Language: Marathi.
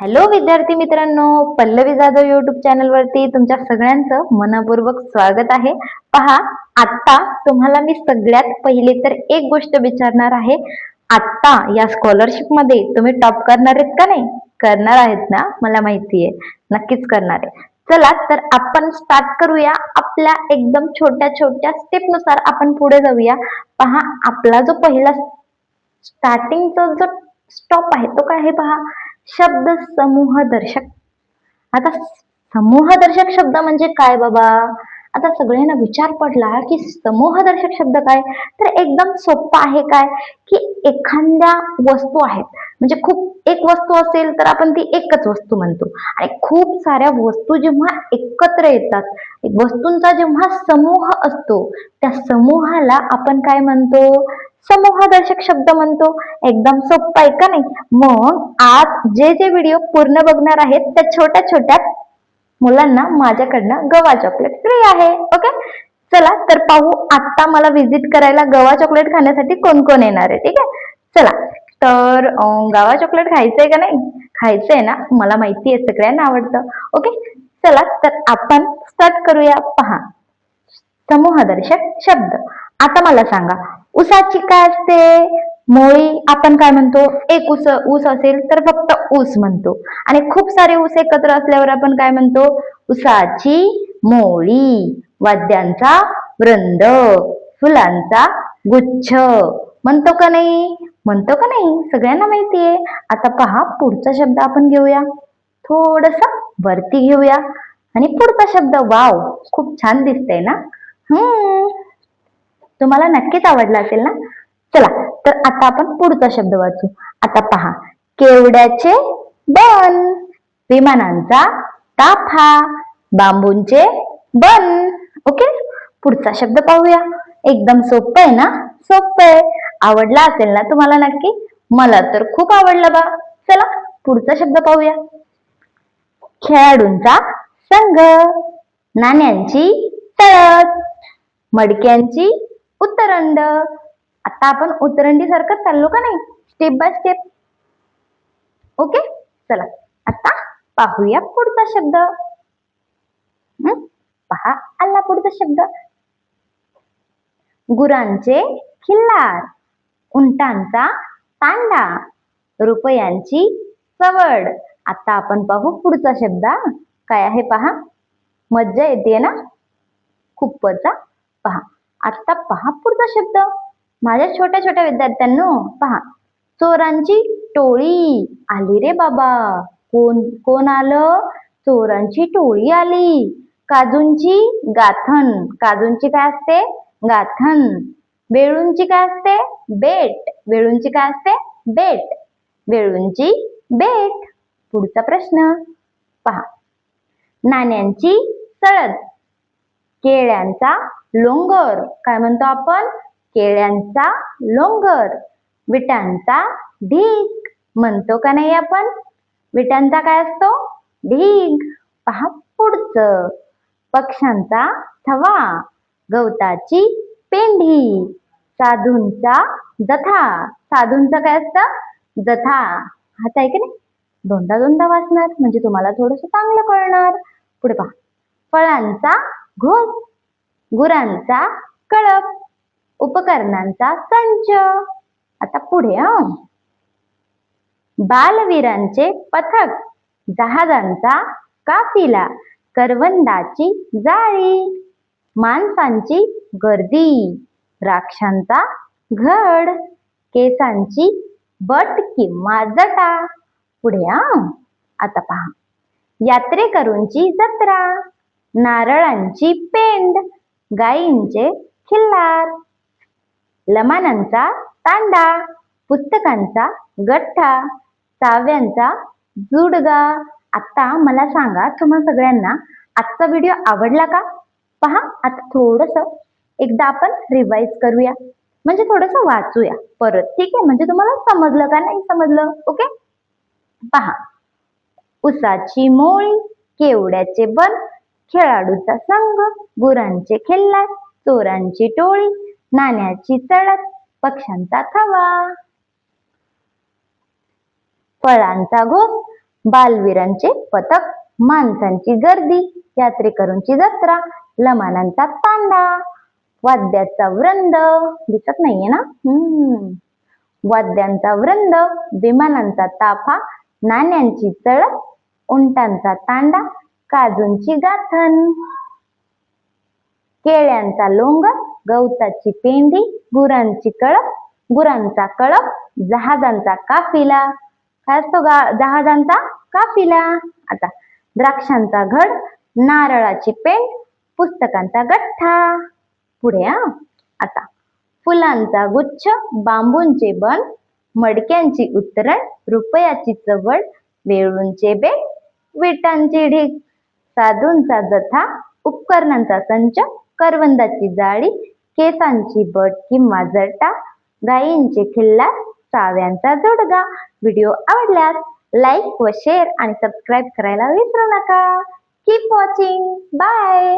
हॅलो विद्यार्थी मित्रांनो. पल्लवी जाधव युट्यूब चॅनल वरती तुमच्या सगळ्यांचं मनपूर्वक स्वागत आहे. पहा आत्ता तुम्हाला मी सगळ्यात पहिले तर एक गोष्ट विचारणार आहे. आता या स्कॉलरशिपमध्ये तुम्ही टॉप करणार आहेत का नाही? करणार आहेत ना? मला माहिती आहे नक्कीच करणार आहे. चला तर आपण स्टार्ट करूया. आपल्या एकदम छोट्या छोट्या स्टेपनुसार आपण पुढे जाऊया. पहा आपला जो पहिला स्टार्टिंगचा जो स्टॉप आहे तो काय आहे पहा? शब्द समूह दर्शक. आता समूह दर्शक शब्द म्हणजे काय बाबा? आता सगळ्यांना विचार पडला की समूह दर्शक शब्द काय? तर एकदम सोपं आहे काय? की एखाद्या वस्तू आहेत. म्हणजे खूप एक वस्तू असेल तर आपण ती एकच वस्तू म्हणतो. आणि खूप साऱ्या वस्तू जेव्हा एकत्र येतात वस्तूंचा जेव्हा समूह असतो त्या समूहाला आपण काय म्हणतो? समूहदर्शक शब्द म्हणतो. एकदम सोपं आहे का नाही? मग आज जे जे व्हिडिओ पूर्ण बघणार आहेत त्या छोट्या छोट्या मुलांना माझ्याकडनं गवा चॉकलेट फ्री आहे. ओके चला तर पाहू आता मला व्हिजिट करायला गवा चॉकलेट खाण्यासाठी कोण कोण येणार आहे. ठीक आहे? चला तर गवा गावा चॉकलेट खायचंय का नाही? खायचंय ना? मला माहिती आहे सगळ्यांना आवडतं. ओके चला तर आपण स्टार्ट करूया. पहा समूहदर्शक शब्द. आता मला सांगा ऊसाची काय असते? मोळी आपण काय म्हणतो? एक ऊस ऊस असेल तर फक्त ऊस म्हणतो. आणि खूप सारे ऊस एकत्र असल्यावर आपण काय म्हणतो? उसाची मोळी वाद्यांचा वृंद फुलांचा गुच्छ. म्हणतो का नाही? म्हणतो का नाही? सगळ्यांना माहितीये. आता पहा पुढचा शब्द आपण घेऊया. थोडस वरती घेऊया. आणि पुढचा शब्द वाव खूप छान दिसतंय ना? हम्म. तुम्हाला नक्कीच आवडला असेल ना? चला तर आता आपण पुढचा शब्द वाचू. आता पहा केवड्याचे बन विमानांचा ताफा बांबूंचे बन. ओके? पुढचा शब्द पाहूया. एकदम सोपं आहे ना? सोपं आहे. आवडला असेल ना तुम्हाला नक्की? मला तर खूप आवडला बा. चला पुढचा शब्द पाहूया. खेळाडूंचा संघ नाण्यांची तळत मडक्यांची उत्तरंड. आता आपण उत्तरंडी सारखं चाललो का नाही? स्टेप बाय स्टेप ओके चला. आता पाहूया पुढचा शब्द. पहा आला पुढचा शब्द. गुरांचे खिल्लार. उंटांचा तांडा. रुपयांची चवड. आता आपण पाहू पुढचा शब्द. काय आहे पहा? मज्जा येते ना? खूपच पहा. आता पहा पुढचा शब्द. माझ्या छोट्या छोट्या विद्यार्थ्यांनो पहा. चोरांची टोळी आली रे बाबा. कोण कोण आलं? चोरांची टोळी आली. काजूंची गाथन. काजूंची काय असते? गाथन. वेळूंची काय असते? बेट. वेळूंची काय असते? बेट. वेळूंची बेट. पुढचा प्रश्न. पहा. नाण्यांची सळद. केळ्यांचा लोंगर. काय म्हणतो आपण? केळ्यांचा लोंगर. विटांचा ढीग. म्हणतो का नाही आपण? विटांचा काय असतो? ढीग. पहा पुढचं. पक्ष्यांचा थवा. गवताची पेंढी. साधूंचा जथा. साधूंचा काय असतं? जथा. हात आहे की नाही? दोनदा दोनदा वाचणार. म्हणजे तुम्हाला थोडस चांगलं कळणार. पुढे पहा. फळांचा घोस गुरांचा कळप उपकरणांचा संच. आता पुढे हं. बालवीरांचे पथक जहाजांचा काफिला करवंदाची जाळी माणसांची गर्दी राक्षांचा घड केसांची बट किंवा जटा. पुढे आता पहा. यात्रेकरूंची जत्रा. नारळांची पेंड गायींचे खिल्लार लमानांचा तांडा पुस्तकांचा गठ्ठा साव्यांचा जुडगा. आता मला सांगा तुम्हा सगळ्यांना आजचा व्हिडिओ आवडला का? पहा आता थोडस एकदा आपण रिवाइज करूया. म्हणजे थोडस वाचूया परत ठीक आहे? म्हणजे तुम्हाला समजलं का नाही समजलं? ओके पहा. उसाची मोळी केवड्याचे बन खेळाडूचा संघ गुरांचे खिल्लार चोरांची टोळी नाण्याची चढत पक्ष्यांचा थवा फळांचा घोस बालवीरांचे पथक माणसांची गर्दी यात्रेकरूंची जत्रा लमानांचा तांडा. वाद्याचा वृंद दिसत नाहीये ना? हम्म. वाद्यांचा वृंद विमानांचा ताफा नाण्यांची चळक उंटांचा तांडा काजूंची गाथण केळ्यांचा लोंग गवताची पेंडी गुरांची कळप गुरांचा कळप जहाजांचा काफिला. काय असतो गा जहाजांचा काफिला. आता द्राक्षांचा घड नारळाची पेंड पुस्तकांचा गठ्ठा. पुढे हा. आता फुलांचा गुच्छ बांबूंचे बन मडक्यांची उतरण रुपयाची चवड वेळूंचे बेट विटांची ढीग. साधूंचा जथा उपकरणांचा संच करवंदाची जाळी केसांची बट किंवा जटा गायींचे खिल्लार चाव्यांचा जोडगा. व्हिडिओ आवडल्यास लाईक व शेअर आणि सबस्क्राईब करायला विसरू नका. Keep watching bye